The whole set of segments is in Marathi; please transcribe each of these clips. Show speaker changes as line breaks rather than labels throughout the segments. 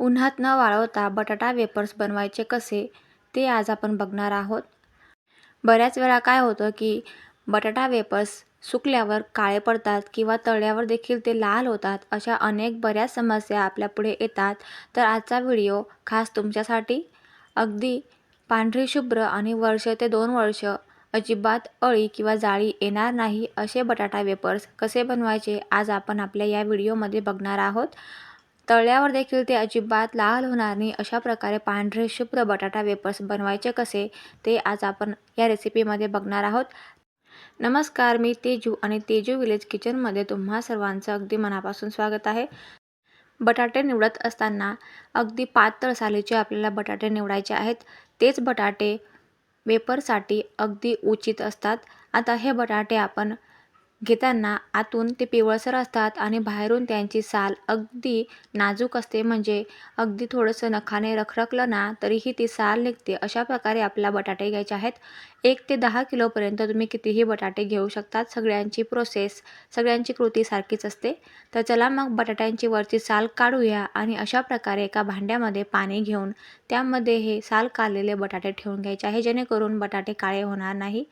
उन्हात न वाळवता बटाटा वेफर्स बनवायचे कसे ते आज आपण बघणार आहोत. बऱ्याच वेळा काय होतं की बटाटा वेफर्स सुकल्यावर काळे पडतात किंवा तळल्यावर देखील ते लाल होतात अशा अनेक बऱ्याच समस्या आपल्यापुढे येतात. तर आजचा व्हिडिओ खास तुमच्यासाठी. अगदी पांढरी शुभ्र आणि वर्ष ते दोन वर्ष अजिबात अळी किंवा जाळी येणार नाही असे बटाटा वेपर्स कसे बनवायचे आज आपण आपल्या या व्हिडिओमध्ये बघणार आहोत. तळल्यावर देखील ते अजिबात लाल होणार नाही. अशा प्रकारे पांढरे शुभ्र बटाटा वेपर्स बनवायचे कसे ते आज आपण या रेसिपीमध्ये बघणार आहोत. नमस्कार मी तेजू आणि तेजू विलेज किचनमध्ये तुम्हा सर्वांचं अगदी मनापासून स्वागत आहे. बटाटे निवडत असताना अगदी पातळ सालीचे आपल्याला बटाटे निवडायचे आहेत. तेच बटाटे वेपरसाठी अगदी उचित असतात. आता हे बटाटे आपण घेताना आतून ते पिवळसर असतात आणि बाहेरून त्यांची साल अगदी नाजूक असते. म्हणजे अगदी थोडंसं नखाने रखरखलं ना तरीही ती साल निघते. अशा प्रकारे आपल्याला बटाटे घ्यायचे आहेत. एक ते दहा किलोपर्यंत तुम्ही कितीही बटाटे घेऊ शकतात. सगळ्यांची प्रोसेस सगळ्यांची कृती सारखीच असते. तर चला मग बटाट्यांची वरची साल काढूया आणि अशा प्रकारे एका भांड्यामध्ये पाणी घेऊन त्यामध्ये हे साल काढलेले बटाटे ठेवून घ्यायचे आहे. जेणेकरून बटाटे काळे होणार नाही.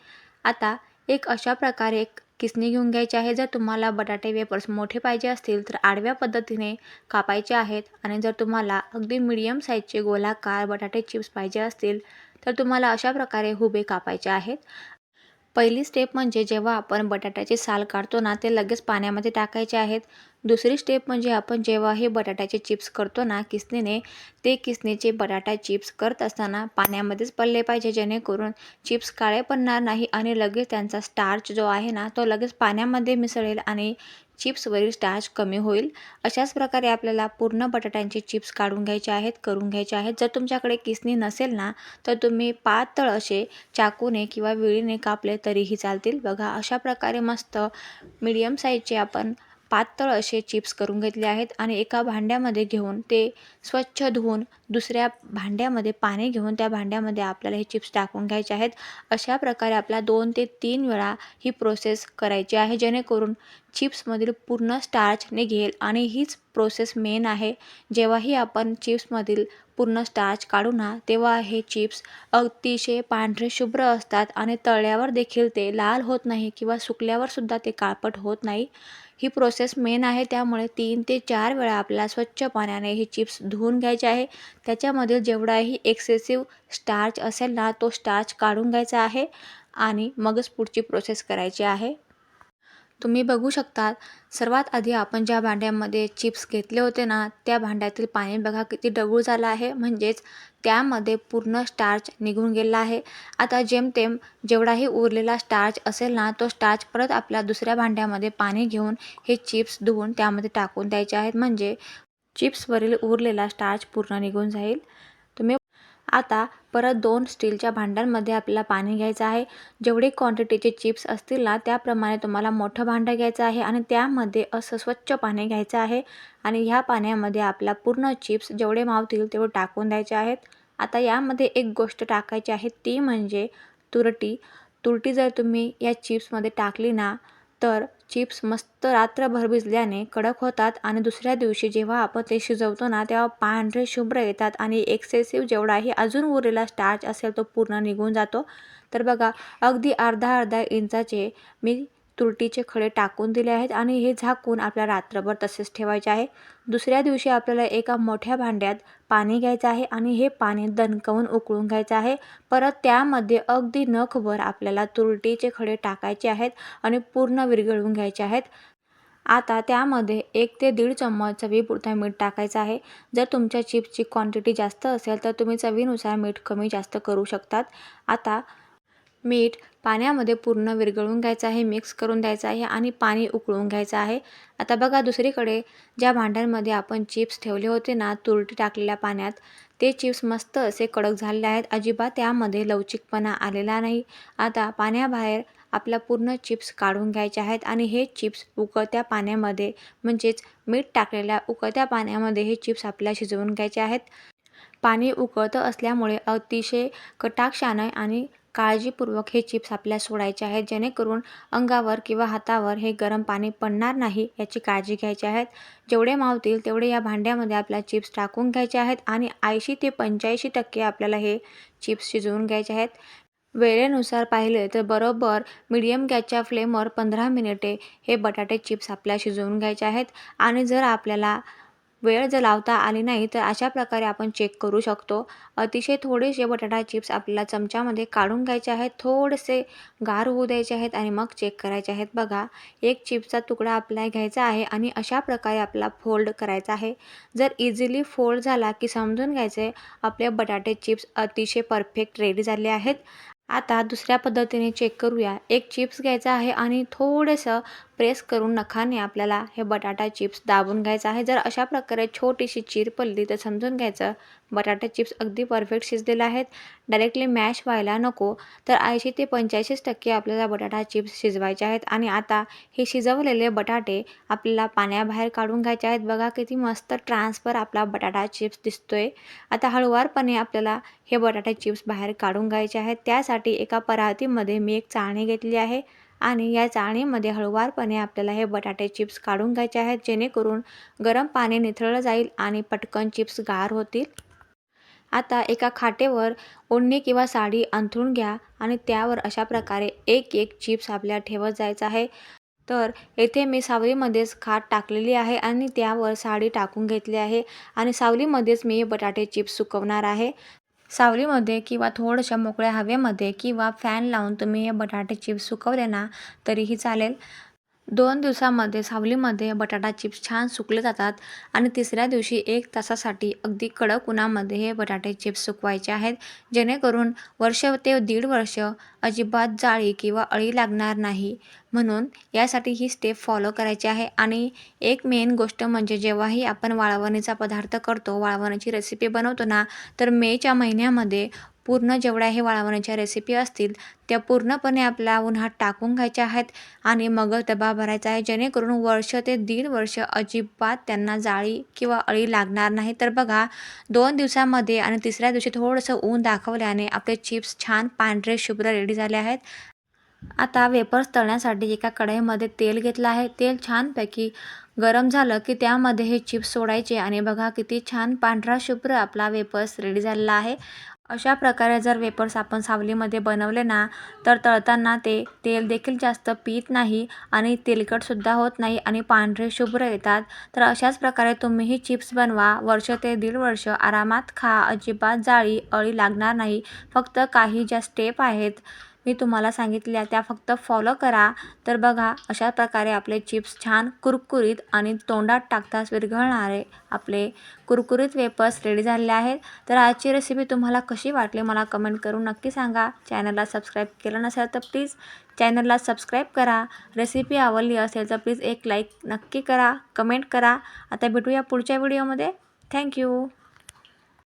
आता एक अशा प्रकारे एक किसनी घेऊन घ्यायची आहे जर तुम्हाला बटाटे वेपर्स मोठे पाहिजे असतील तर आडव्या पद्धतीने कापायचे आहेत. आणि जर तुम्हाला अगदी मिडियम साईजचे गोलाकार बटाटे चिप्स पाहिजे असतील तर तुम्हाला अशा प्रकारे हुबे कापायचे आहेत. पहिली स्टेप म्हणजे जेव्हा आपण बटाट्याची साल काढतो ना ते लगेच पाण्यामध्ये टाकायचे आहेत. दुसरी स्टेप म्हणजे आपण जेव्हा हे बटाट्याचे चिप्स करतो ना किसनीने ते किसनीचे बटाटा चिप्स करत असताना पाण्यामध्येच पडले पाहिजे जेणेकरून चिप्स काळे पडणार नाही आणि लगेच त्यांचा स्टार्च जो आहे ना तो लगेच पाण्यामध्ये मिसळेल आणि चिप्सवरील स्टार्च कमी होईल. अशाच प्रकारे आपल्याला पूर्ण बटाट्यांचे चिप्स काढून घ्यायचे आहेत करून घ्यायचे आहेत. जर तुमच्याकडे किसनी नसेल ना तर तुम्ही पातळ असे चाकूने किंवा विळीने कापले तरीही चालतील. बघा अशा प्रकारे मस्त मीडियम साईजचे आपण पातळ असे चिप्स करून घेतले आहेत आणि एका भांड्यामध्ये घेऊन ते स्वच्छ धुवून दुसऱ्या भांड्यामध्ये पाणी घेऊन त्या भांड्यामध्ये आपल्याला हे चिप्स टाकून घ्यायचे आहेत. अशा प्रकारे आपल्या दोन ते तीन वेळा ही प्रोसेस करायची आहे. जेणेकरून चिप्समधील पूर्ण स्टार्च निघेल आणि हीच प्रोसेस मेन आहे. जेव्हाही आपण चिप्समधील पूर्ण स्टार्च काढू ना तेव्हा हे चिप्स अतिशय पांढरे शुभ्र असतात आणि तळल्यावर देखील ते लाल होत नाही किंवा सुकल्यावरसुद्धा ते काळपट होत नाही. ही प्रोसेस मेन आहे. त्यामुळे तीन ते चार वेळा आपल्याला स्वच्छ पाण्याने हे चिप्स धुवून घ्यायचे आहे. त्याच्यामधील जेवढाही एक्सेसिव्ह स्टार्च असेल ना तो स्टार्च काढून घ्यायचा आहे आणि मगच पुढची प्रोसेस करायची आहे. तुम्ही बघू शकता सर्वात आधी आपण ज्या भांड्यामध्ये चिप्स घेतले होते ना त्या भांड्यातील पाणी बघा किती डगूळ झालं आहे. म्हणजेच त्यामध्ये पूर्ण स्टार्च निघून गेला आहे. आता जेमतेम जेवढाही उरलेला स्टार्च असेल ना तो स्टार्च परत आपल्या दुसऱ्या भांड्यामध्ये पाणी घेऊन हे चिप्स धुवून त्यामध्ये टाकून द्यायचे आहेत. म्हणजे चिप्सवरील उरलेला स्टार्च पूर्ण निघून जाईल. तुम्ही आता परत दोन स्टीलच्या भांड्यांमध्ये आपल्याला पाणी घ्यायचं आहे. जेवढे क्वांटिटीचे चिप्स असतील ना त्याप्रमाणे तुम्हाला मोठं भांडं घ्यायचं आहे आणि त्यामध्ये असं स्वच्छ पाणी घ्यायचं आहे. आणि ह्या पाण्यामध्ये आपला पूर्ण चिप्स जेवढे मावतील तेवढे टाकून द्यायचे आहेत. आता यामध्ये एक गोष्ट टाकायची आहे ती म्हणजे तुरटी. तुरटी जर तुम्ही या चिप्समध्ये टाकली ना तर चिप्स मस्त रात्रभर भिजल्याने कडक होतात आणि दुसऱ्या दिवशी जेव्हा आपण ते शिजवतो ना तेव्हा पांढरे शुभ्र येतात आणि एक्सेसिव्ह जेवढाही अजून उरलेला स्टार्च असेल तो पूर्ण निघून जातो. तर बघा अगदी अर्धा अर्धा इंचाचे मी तुरटीचे खडे टाकून दिले आहेत आणि हे झाकून आपल्याला रात्रभर तसेच ठेवायचे आहे. दुसऱ्या दिवशी आपल्याला एका मोठ्या भांड्यात पाणी घ्यायचं आहे आणि हे पाणी दणकवून उकळून घ्यायचं आहे. परत त्यामध्ये अगदी नखभर आपल्याला तुरटीचे खडे टाकायचे आहेत आणि पूर्ण विरघळवून घ्यायचे आहेत. आता त्यामध्ये एक ते दीड चम्मच चवीपुरता मीठ टाकायचं आहे. जर तुमच्या चिप्सची क्वांटिटी जास्त असेल तर तुम्ही चवीनुसार मीठ कमी जास्त करू शकतात. आता मीठ पाण्यामध्ये पूर्ण विरघळून घ्यायचं आहे मिक्स करून द्यायचं आहे आणि पाणी उकळून घ्यायचं आहे. आता बघा दुसरीकडे ज्या भांड्यांमध्ये आपण चिप्स ठेवले होते ना तुरटी टाकलेल्या पाण्यात ते चिप्स मस्त असे कडक झालेले आहेत. अजिबात त्यामध्ये लवचिकपणा आलेला नाही. आता पाण्याबाहेर आपल्या पूर्ण चिप्स काढून घ्यायचे आहेत आणि हे चिप्स उकळत्या पाण्यामध्ये म्हणजेच मीठ टाकलेल्या उकळत्या पाण्यामध्ये हे चिप्स आपल्याला शिजवून घ्यायचे आहेत. पाणी उकळतं असल्यामुळे अतिशय कटाक्षानं आणि काळजीपूर्वक हे चिप्स आपल्या सोडायचे आहेत जेणेकरून अंगावर किंवा हातावर हे गरम पाणी पडणार नाही याची काळजी घ्यायची आहेत जेवढे मावतील तेवढे या भांड्यामध्ये आपल्या चिप्स टाकून घ्यायचे आहेत आणि ऐंशी ते पंच्याऐंशी टक्के आपल्याला हे चिप्स शिजवून घ्यायचे आहेत. वेळेनुसार पाहिले तर बरोबर मीडियम गॅसच्या फ्लेमवर पंधरा मिनिटे हे बटाटे चिप्स आपल्या शिजवून घ्यायचे आहेत. आणि जर आपल्याला वेळ जर लावता आली नाही तर अशा प्रकारे आपण चेक करू शकतो. अतिशय थोडेसे बटाटा चिप्स आपल्याला चमच्यामध्ये काढून घ्यायचे आहेत. थोडेसे गार होऊ द्यायचे आहेत आणि मग चेक करायचे आहेत. बघा एक चिप्सचा तुकडा आपल्याला घ्यायचा आहे आणि अशा प्रकारे आपला फोल्ड करायचा आहे. जर इझिली फोल्ड झाला की समजून घ्यायचे आपले बटाटे चिप्स अतिशय परफेक्ट रेडी झाले आहेत. आता दुसऱ्या पद्धतीने चेक करूया. एक चिप्स घ्यायचा आहे आणि थोडंसं प्रेस करून नखाने आपल्याला हे बटाटा चिप्स दाबून घ्यायचं आहे. जर अशा प्रकारे छोटीशी चीर पडली तर समजून घ्यायचं बटाटा चिप्स अगदी परफेक्ट शिजलेले आहेत. डायरेक्टली मॅश व्हायला नको. तर ऐंशी ते पंच्याऐंशीच टक्के आपल्याला बटाटा चिप्स शिजवायचे आहेत आणि आता हे शिजवलेले बटाटे आपल्याला पाण्याबाहेर काढून घ्यायचे आहेत. बघा किती मस्त ट्रान्सफर आपला बटाटा चिप्स दिसतोय. आता हळुवारपणे आपल्याला हे बटाटा चिप्स बाहेर काढून घ्यायचे आहेत. त्यासाठी एका परातीमध्ये मी एक चाळणी घेतली आहे आणि या चाळणीमध्ये हळुवारपणे आपल्याला हे बटाटे चिप्स काढून घ्यायचे आहेत जेणेकरून गरम पाणी निथळलं जाईल आणि पटकन चिप्स गार होतील. आता एका खाटेवर ओढणी किंवा साडी अंथरून घ्या आणि त्यावर अशा प्रकारे एक एक चिप्स आपल्याला ठेवत जायचं आहे. तर येथे मी सावलीमध्येच खाट टाकलेली आहे आणि त्यावर साडी टाकून घेतली आहे आणि सावलीमध्येच मी बटाटे चिप्स सुकवणार आहे. सावलीमध्ये किंवा थोड्याशा मोकळ्या हवेमध्ये किंवा फॅन लावून तुम्ही हे बटाटे चिप्स सुकवले ना तरीही चालेल. दोन दिवसामध्ये सावलीमध्ये बटाटा चिप्स छान सुकले जातात आणि तिसऱ्या दिवशी एक तासासाठी अगदी कडक उन्हामध्ये हे बटाटे चिप्स सुकवायचे आहेत जेणेकरून वर्ष ते दीड वर्ष अजिबात जाळी किंवा अळी लागणार नाही. म्हणून यासाठी ही स्टेप फॉलो करायची आहे. आणि एक मेन गोष्ट म्हणजे जेव्हाही आपण वाळवणीचा पदार्थ करतो वाळवण्याची रेसिपी बनवतो ना तर मेच्या महिन्यामध्ये पूर्ण जेवढ्या हे वाळवण्याच्या रेसिपी असतील त्या पूर्णपणे आपल्या उन्हात टाकून घ्यायच्या आहेत. आणि मग डबा भरायचा आहे. जेणेकरून वर्ष ते दीड वर्ष अजिबात त्यांना जाळी किंवा अळी लागणार नाही. तर बघा दोन दिवसामध्ये आणि तिसऱ्या दिवशी थोडंसं ऊन दाखवल्याने आपले चिप्स छान पांढरे शुभ्र रेडी रेडी झाले आहेत. आता वेपर्स तळण्यासाठी एका कढईमध्ये तेल घेतलं आहे. तेल छानपैकी गरम झालं की त्यामध्ये हे चिप्स सोडायचे आणि बघा किती छान पांढरा शुभ्र आपला वेपर्स रेडी झालेला आहे. अशा प्रकारे जर वेपर्स आपण सावलीमध्ये बनवले ना तर तळताना ते तेल देखील जास्त पीत नाही आणि तेलकटसुद्धा होत नाही आणि पांढरे शुभ्र येतात. तर अशाच प्रकारे तुम्हीही चिप्स बनवा. वर्ष ते दीड वर्ष आरामात खा. अजिबात जाळी अळी लागणार नाही. फक्त काही ज्या स्टेप आहेत मी तुम्हाला सांगितल्या त्या फक्त फॉलो करा. तर बघा अशा प्रकारे आपले चिप्स छान कुरकुरीत आणि तोंडात टाकताच विरघळणारे आपले कुरकुरीत वेपर्स रेडी झालेले आहेत. तर आजची रेसिपी तुम्हाला कशी वाटली मला कमेंट करून नक्की सांगा. चॅनलला सबस्क्राईब केलं नसेल तर प्लीज चॅनलला सबस्क्राईब करा. रेसिपी आवडली असेल तर प्लीज एक लाईक नक्की करा कमेंट करा. आता भेटूया पुढच्या व्हिडिओमध्ये थँक्यू